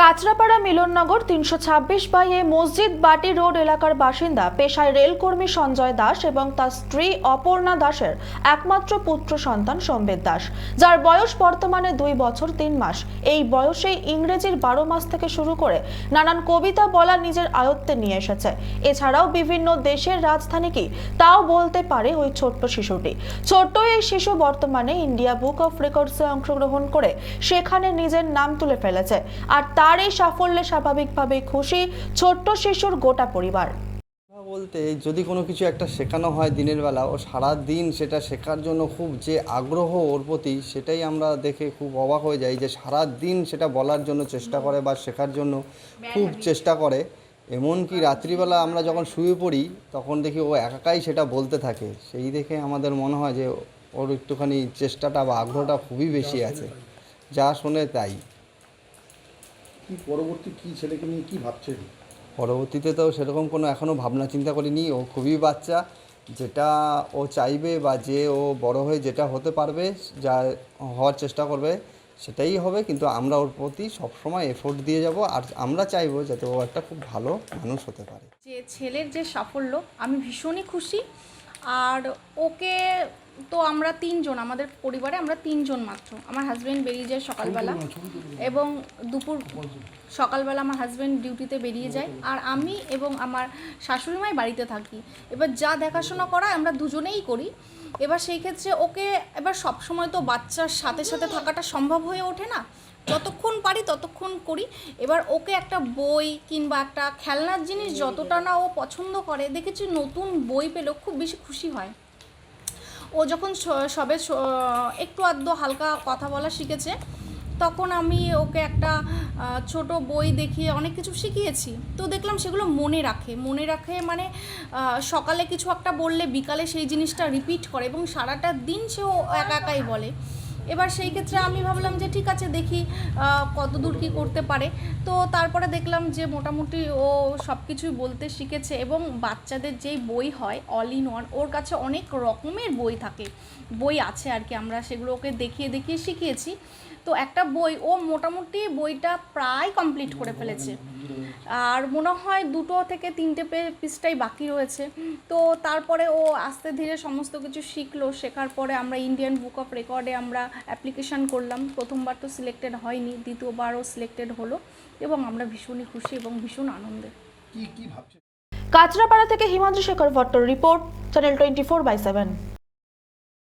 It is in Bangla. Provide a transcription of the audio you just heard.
কাঁচরাপাড়া মিলননগর তিনশো ছাব্বিশ বাই এ মসজিদ বাটি রোড এলাকার বাসিন্দা, পেশায় রেলকর্মী সঞ্জয় দাস এবং তার স্ত্রী অপর্ণা দাসের একমাত্র পুত্র সন্তান সম্বেদ দাস, যার বয়স বর্তমানে দুই বছর তিন মাস। এই বয়সে ইংরেজির বারো মাস থেকে শুরু করে নানান কবিতা বলা নিজের আয়ত্তে নিয়ে এসেছে। এছাড়াও বিভিন্ন দেশের রাজধানী কি তাও বলতে পারে ওই ছোট্ট শিশুটি। ছোট্ট এই শিশু বর্তমানে ইন্ডিয়া বুক অফ রেকর্ডসে অংশগ্রহণ করে সেখানে নিজের নাম তুলে ফেলেছে। আর তার এই সাফল্যে স্বাভাবিকভাবেই খুশি ছোট্ট শিশুর গোটা পরিবার। কথা বলতে যদি কোনো কিছু একটা শেখানো হয় দিনের বেলা ও সারা দিন সেটা শেখার জন্য খুব যে আগ্রহ ওর প্রতি সেটাই আমরা দেখে খুব অবাক হয়ে যাই যে সারা দিন সেটা বলার জন্য চেষ্টা করে বা শেখার জন্য খুব চেষ্টা করে। এমনকি রাত্রিবেলা আমরা যখন শুয়ে পড়ি তখন দেখি ও একাকাই সেটা বলতে থাকে। সেই দেখে আমাদের মনে হয় যে ওর একটুখানি চেষ্টাটা বা আগ্রহটা খুবই বেশি আছে। যা শোনে তাই। কি পরবর্তী কি ছেলেকে নিয়ে কি ভাবছেন? পরবর্তীতে তো সেরকম কোনো এখনও ভাবনা চিন্তা করিনি। ও খুবই বাচ্চা। যেটা ও চাইবে বা যে ও বড় হয়ে যেটা হতে পারবে যা হওয়ার চেষ্টা করবে সেটাই হবে। কিন্তু আমরা ওর প্রতি সবসময় এফোর্ট দিয়ে যাব। আর আমরা চাইব যাতে ও একটা খুব ভালো মানুষ হতে পারে। যে ছেলের যে সাফল্য আমি ভীষণই খুশি। আর ওকে তো আমরা তিনজন আমাদের পরিবারে আমরা তিনজন মাত্র। আমার হাজব্যান্ড বেরিয়ে যায় সকালবেলা এবং দুপুর সকালবেলা আমার হাজব্যান্ড ডিউটিতে বেরিয়ে যায়। আর আমি এবং আমার শাশুড়ি মাই বাড়িতে থাকি। এবার যা দেখাশোনা করা আমরা দুজনেই করি। এবার সেই ক্ষেত্রে ওকে এবার সবসময় তো বাচ্চার সাথে সাথে থাকাটা সম্ভব হয়ে ওঠে না। যতক্ষণ পারি ততক্ষণ করি। এবার ওকে একটা বই কিংবা একটা খেলনার জিনিস যতটা না ও পছন্দ করে, দেখেছি নতুন বই পেলেও খুব বেশি খুশি হয়। ও যখন সবে একটু আধটু হালকা কথা বলা শিখেছে, তখন আমি ওকে একটা ছোট বই দেখিয়ে অনেক কিছু শিখিয়েছি। তো দেখলাম সেগুলো মনে রাখে। মনে রাখে মানে সকালে কিছু একটা বললে বিকালে সেই জিনিসটা রিপিট করে এবং সারাটা দিন সেও একা একাই বলে। এবার সেই ক্ষেত্রে আমি ভাবলাম যে ঠিক আছে দেখি আহ, কতদূর কী করতে পারে। তো তারপরে দেখলাম যে মোটামুটি ও সব কিছুই বলতে শিখেছে এবং বাচ্চাদের যেই বই হয় অল ইন ওয়ান ওর কাছে অনেক রকমের বই থাকে। বই আছে আর কি আমরা সেগুলো ওকে দেখিয়ে দেখিয়ে শিখিয়েছি। তো একটা বই ও মোটামুটি বইটা প্রায় কমপ্লিট করে ফেলেছে। আর মনে হয় দুটো থেকে তিনটে পে- পিসটাই বাকি রয়েছে। তো তারপরে ও আস্তে ধীরে সমস্ত কিছু শিখলো। শেখার পরে আমরা ইন্ডিয়ান বুক অফ রেকর্ডে আমরা অ্যাপ্লিকেশান করলাম। প্রথমবার তো সিলেক্টেড হয়নি দ্বিতীয়বারও সিলেক্টেড হলো এবং আমরা ভীষণই খুশি এবং ভীষণ আনন্দে। কি কি ভাবছেন? কাঁচরাপাড়া থেকে Himadri Shekhar ভট্টর report channel twenty four by seven